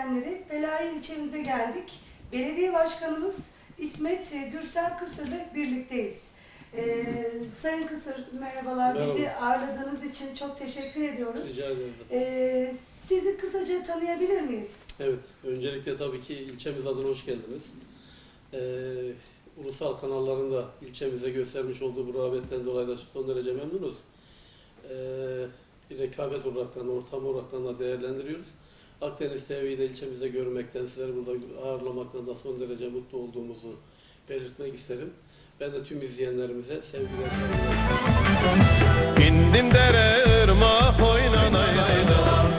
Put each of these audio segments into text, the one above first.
İzleyenleri, Felahi ilçemize geldik. Belediye Başkanımız İsmet e, Gürsel Kısır'la birlikteyiz. Ee, Sayın Kısır merhabalar. Merhaba. Bizi ağırladığınız için çok teşekkür ediyoruz. Rica ederim. Ee, sizi kısaca tanıyabilir miyiz? Evet, öncelikle tabii ki ilçemiz adına hoş geldiniz. Ee, ulusal kanalların da ilçemize göstermiş olduğu bu rağbetten dolayı da son derece memnunuz. Ee, bir rekabet olaraktan, ortam olaraktan da değerlendiriyoruz. Akdeniz TV'yi de ilçemize görmekten, sizleri burada ağırlamaktan da son derece mutlu olduğumuzu belirtmek isterim. Ben de tüm izleyenlerimize sevgiler, saygılar. İndin dere ırmak Zeytin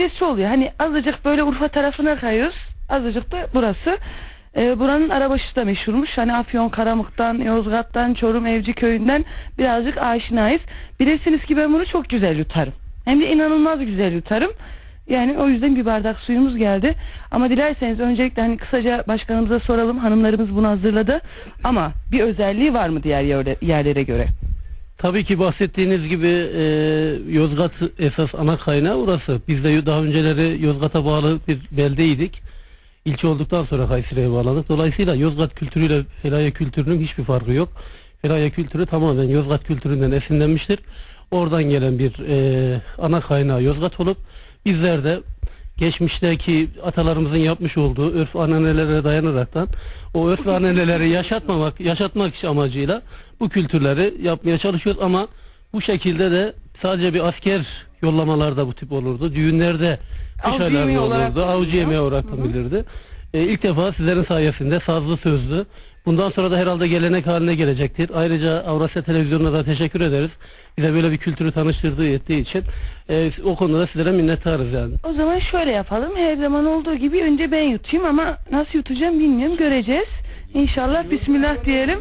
gecesi oluyor. Hani azıcık böyle Urfa tarafına kayıyoruz. Azıcık da burası. Ee, buranın arabaşı da meşhurmuş. Hani Afyon, Karamık'tan, Yozgat'tan, Çorum, Evci köyünden birazcık aşinayız. Bilirsiniz ki ben bunu çok güzel yutarım. Hem de inanılmaz güzel yutarım. Yani o yüzden bir bardak suyumuz geldi. Ama dilerseniz öncelikle hani kısaca başkanımıza soralım. Hanımlarımız bunu hazırladı. Ama bir özelliği var mı diğer yerle- yerlere göre? Tabii ki bahsettiğiniz gibi e, Yozgat esas ana kaynağı orası. Biz de daha önceleri Yozgat'a bağlı bir beldeydik. İlçe olduktan sonra Kayseri'ye bağladık. Dolayısıyla Yozgat kültürüyle Felaye kültürünün hiçbir farkı yok. Felaye kültürü tamamen Yozgat kültüründen esinlenmiştir. Oradan gelen bir e, ana kaynağı Yozgat olup bizler de geçmişteki atalarımızın yapmış olduğu örf ananelere dayanaraktan o örf ananeleri yaşatmamak, yaşatmak amacıyla bu kültürleri yapmaya çalışıyoruz ama bu şekilde de sadece bir asker yollamalarda bu tip olurdu. Düğünlerde yemeği olarak olurdu. Avcı yemeği olarak da bilirdi. E, ilk defa sizlerin sayesinde sazlı sözlü. Bundan sonra da herhalde gelenek haline gelecektir. Ayrıca Avrasya Televizyonu'na da teşekkür ederiz. Bize böyle bir kültürü tanıştırdığı ettiği için. E, o konuda da sizlere minnettarız yani. O zaman şöyle yapalım. Her zaman olduğu gibi önce ben yutayım ama nasıl yutacağım bilmiyorum. Göreceğiz. İnşallah Bismillah diyelim.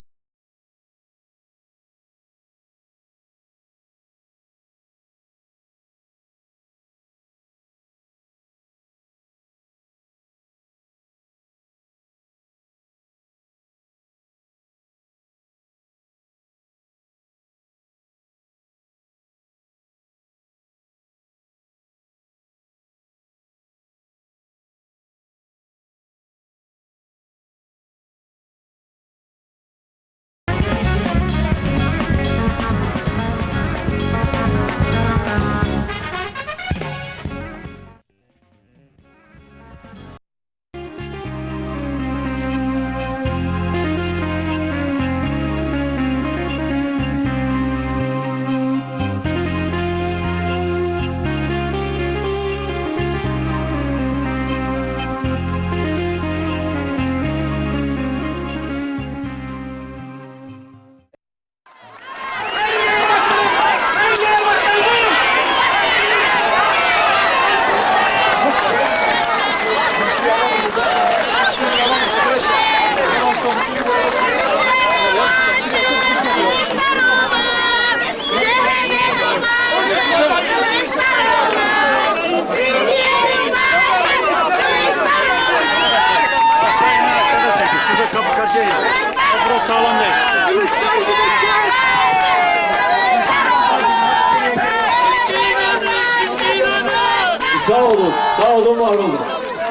Olun, sağ olun, var olun.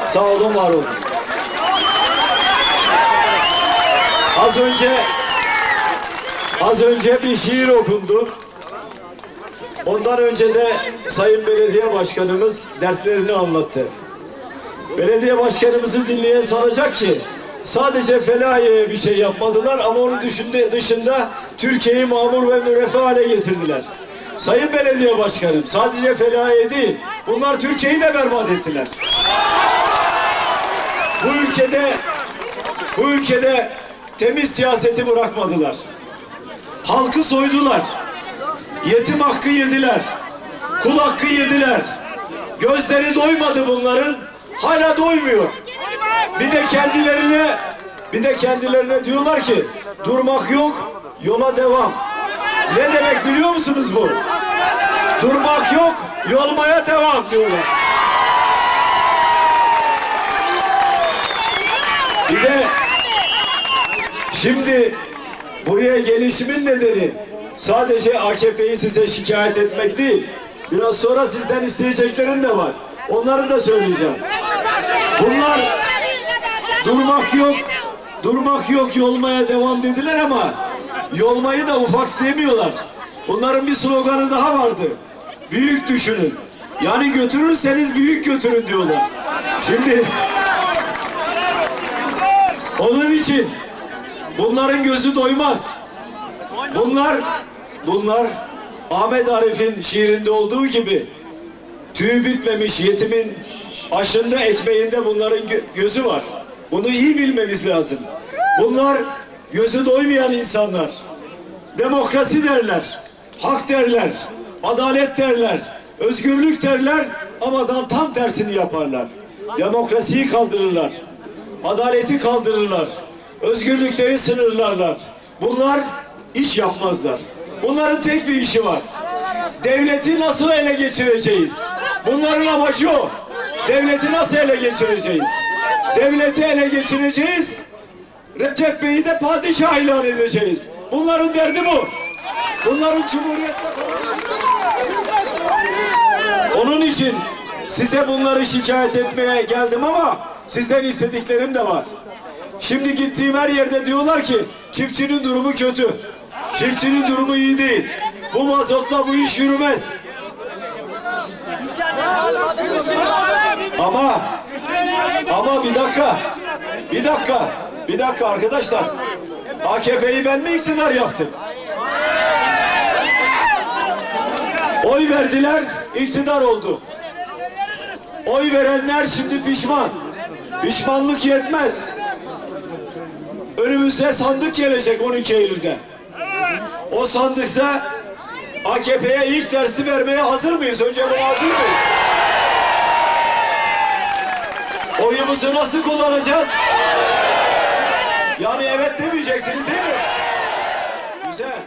Sağ olun, var olun. Az önce az önce bir şiir okundu. Ondan önce de Sayın Belediye Başkanımız dertlerini anlattı. Belediye Başkanımızı dinleyen sanacak ki sadece Felahiye'ye bir şey yapmadılar ama onun dışında, dışında Türkiye'yi mamur ve müreffeh hale getirdiler. Sayın Belediye Başkanım sadece Felahiye değil bunlar Türkiye'yi de berbat ettiler. Bu ülkede bu ülkede temiz siyaseti bırakmadılar. Halkı soydular. Yetim hakkı yediler. Kul hakkı yediler. Gözleri doymadı bunların. Hala doymuyor. Bir de kendilerine bir de kendilerine diyorlar ki durmak yok, yola devam. Ne demek biliyor musunuz bu? Durmak yok, yolmaya devam diyorlar. Bir de şimdi buraya gelişimin nedeni sadece AKP'yi size şikayet etmek değil. Biraz sonra sizden isteyeceklerim de var. Onları da söyleyeceğim. Bunlar durmak yok, durmak yok, yolmaya devam dediler ama yolmayı da ufak demiyorlar. Bunların bir sloganı daha vardı. Büyük düşünün. Yani götürürseniz büyük götürün diyorlar. Şimdi onun için bunların gözü doymaz. Bunlar bunlar Ahmet Arif'in şiirinde olduğu gibi tüyü bitmemiş yetimin aşında ekmeğinde bunların gö- gözü var. Bunu iyi bilmemiz lazım. Bunlar gözü doymayan insanlar. Demokrasi derler, hak derler, adalet derler, özgürlük derler ama da tam tersini yaparlar. Demokrasiyi kaldırırlar, adaleti kaldırırlar, özgürlükleri sınırlarlar. Bunlar iş yapmazlar. Bunların tek bir işi var. Devleti nasıl ele geçireceğiz? Bunların amacı o. Devleti nasıl ele geçireceğiz? Devleti ele geçireceğiz. Recep Bey'i de padişah ilan edeceğiz. Bunların derdi bu. Bunların cumhuriyette Onun için size bunları şikayet etmeye geldim ama sizden istediklerim de var. Şimdi gittiğim her yerde diyorlar ki çiftçinin durumu kötü. Çiftçinin durumu iyi değil. Bu mazotla bu iş yürümez. Ama ama bir dakika. Bir dakika. Bir dakika arkadaşlar. AKP'yi ben mi iktidar yaptım? Oy verdiler, iktidar oldu. Oy verenler şimdi pişman. Pişmanlık yetmez. Önümüze sandık gelecek 12 Eylül'de. O sandıksa AKP'ye ilk dersi vermeye hazır mıyız? Önce buna hazır mıyız? Oyumuzu nasıl kullanacağız? Yani evet demeyeceksiniz değil mi? Güzel.